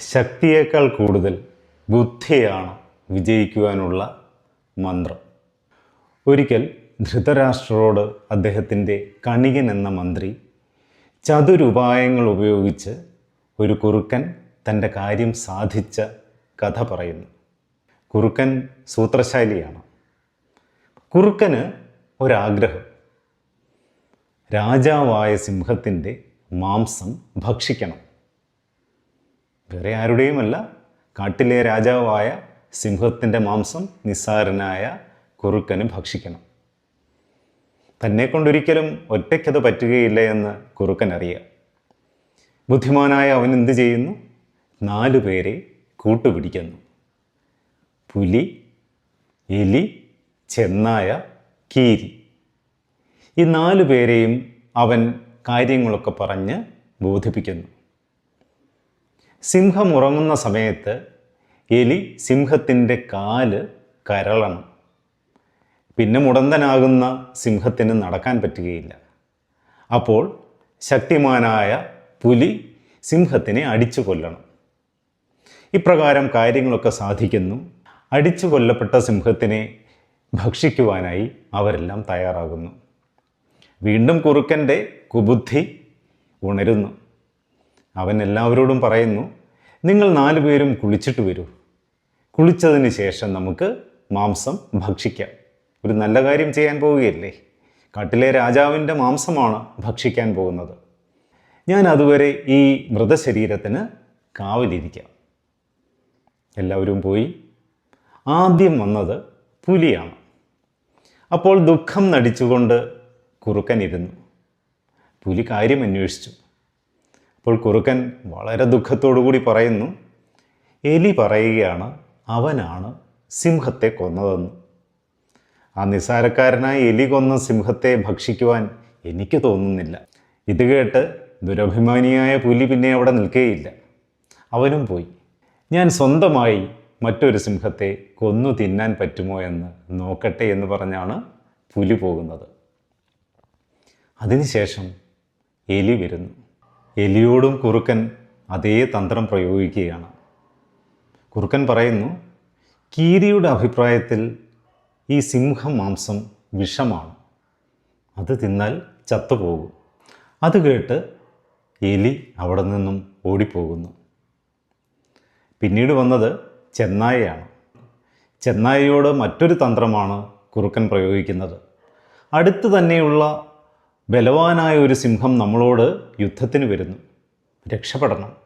ശക്തിയേക്കാൾ കൂടുതൽ ബുദ്ധിയാണ് വിജയിക്കുവാനുള്ള മന്ത്രം. ഒരിക്കൽ ധൃതരാഷ്ട്രരോട് അദ്ദേഹത്തിന്റെ കണികൻ എന്ന മന്ത്രി ചതുരുപായങ്ങൾ ഉപയോഗിച്ച് ഒരു കുറുക്കൻ തന്റെ കാര്യം സാധിച്ച കഥ പറയുന്നു. കുറുക്കൻ സൂത്രശാലിയാണ്. കുറുക്കന് ഒരാഗ്രഹം. രാജാവായ സിംഹത്തിന്റെ മാംസം ഭക്ഷിക്കണം. വേറെ ആരുടെയുമല്ല കാട്ടിലെ രാജാവായ സിംഹത്തിന്റെ മാംസം നിസ്സാരനായ കുറുക്കന് ഭക്ഷിക്കണം. തന്നെ കൊണ്ടൊരിക്കലും ഒറ്റയ്ക്കത് പറ്റുകയില്ല എന്ന് കുറുക്കൻ അറിയാം. ബുദ്ധിമാനായ അവൻ എന്ത് ചെയ്യുന്നു? നാലു പേരെ കൂട്ടുപിടിക്കുന്നു. പുലി എലി ചെന്നായ കീരി. ഈ നാലു പേരെയും അവൻ കാര്യങ്ങളൊക്കെ പറഞ്ഞ് ബോധിപ്പിക്കുന്നു. സിംഹം ഉറങ്ങുന്ന സമയത്ത് എലി സിംഹത്തിന്റെ കാൽ കരളണം. പിന്നെ മുടന്തനാകുന്ന സിംഹത്തിന് നടക്കാൻ പറ്റുകയില്ല. അപ്പോൾ ശക്തിമാനായ പുലി സിംഹത്തിനെ അടിച്ചു കൊല്ലണം. ഇപ്രകാരം കാര്യങ്ങളൊക്കെ സാധിക്കുന്നു. അടിച്ചു കൊല്ലപ്പെട്ട സിംഹത്തിനെ ഭക്ഷിക്കുവാനായി അവരെല്ലാം തയ്യാറാകുന്നു. വീണ്ടും കുറുക്കന്റെ കുബുദ്ധി ഉണരുന്നു. അവൻ എല്ലാവരോടും പറയുന്നു നിങ്ങൾ നാലുപേരും കുളിച്ചിട്ട് വരൂ. കുളിച്ചതിന് ശേഷം നമുക്ക് മാംസം ഭക്ഷിക്കാം. ഒരു നല്ല കാര്യം ചെയ്യാൻ പോവുകയല്ലേ? കാട്ടിലെ രാജാവിന്റെ മാംസമാണ് ഭക്ഷിക്കാൻ പോകുന്നത്. ഞാൻ അതുവരെ ഈ മൃതശരീരത്തിന് കാവലിരിക്കാം. എല്ലാവരും പോയി. ആദ്യം വന്നത് പുലിയാണ്. അപ്പോൾ ദുഃഖം നടിച്ചുകൊണ്ട് കുറുക്കനിരുന്നു പുലി കാര്യം അന്വേഷിച്ചു. അപ്പോൾ കുറുക്കൻ വളരെ ദുഃഖത്തോടു കൂടി പറയുന്നു എലി പറയുകയാണ് അവനാണ് സിംഹത്തെ കൊന്നതെന്ന്. ആ നിസാരക്കാരനായി എലി കൊന്ന സിംഹത്തെ ഭക്ഷിക്കുവാൻ എനിക്ക് തോന്നുന്നില്ല. ഇത് കേട്ട് ദുരഭിമാനിയായ പുലി പിന്നെ അവിടെ നിൽക്കുകയില്ല അവനും പോയി ഞാൻ സ്വന്തമായി മറ്റൊരു സിംഹത്തെ കൊന്നു തിന്നാൻ പറ്റുമോ എന്ന് നോക്കട്ടെ എന്ന് പറഞ്ഞാണ് പുലി പോകുന്നത്. അതിനുശേഷം എലി വരുന്നു. എലിയോടും കുറുക്കൻ അതേ തന്ത്രം പ്രയോഗിക്കുകയാണ്. കുറുക്കൻ പറയുന്നു കീരിയുടെ അഭിപ്രായത്തിൽ ഈ സിംഹമാംസം വിഷമാണ്. അത് തിന്നാൽ ചത്തുപോകും. അത് കേട്ട് എലി അവിടെ നിന്നും ഓടിപ്പോകുന്നു. പിന്നീട് വന്നത് ചെന്നായയാണ്. ചെന്നായയോട് മറ്റൊരു തന്ത്രമാണ് കുറുക്കൻ പ്രയോഗിക്കുന്നത്. അടുത്ത് തന്നെയുള്ള ബലവാനായ ഒരു സിംഹം നമ്മളോട് യുദ്ധത്തിന് വരുന്നു. രക്ഷപ്പെടണം.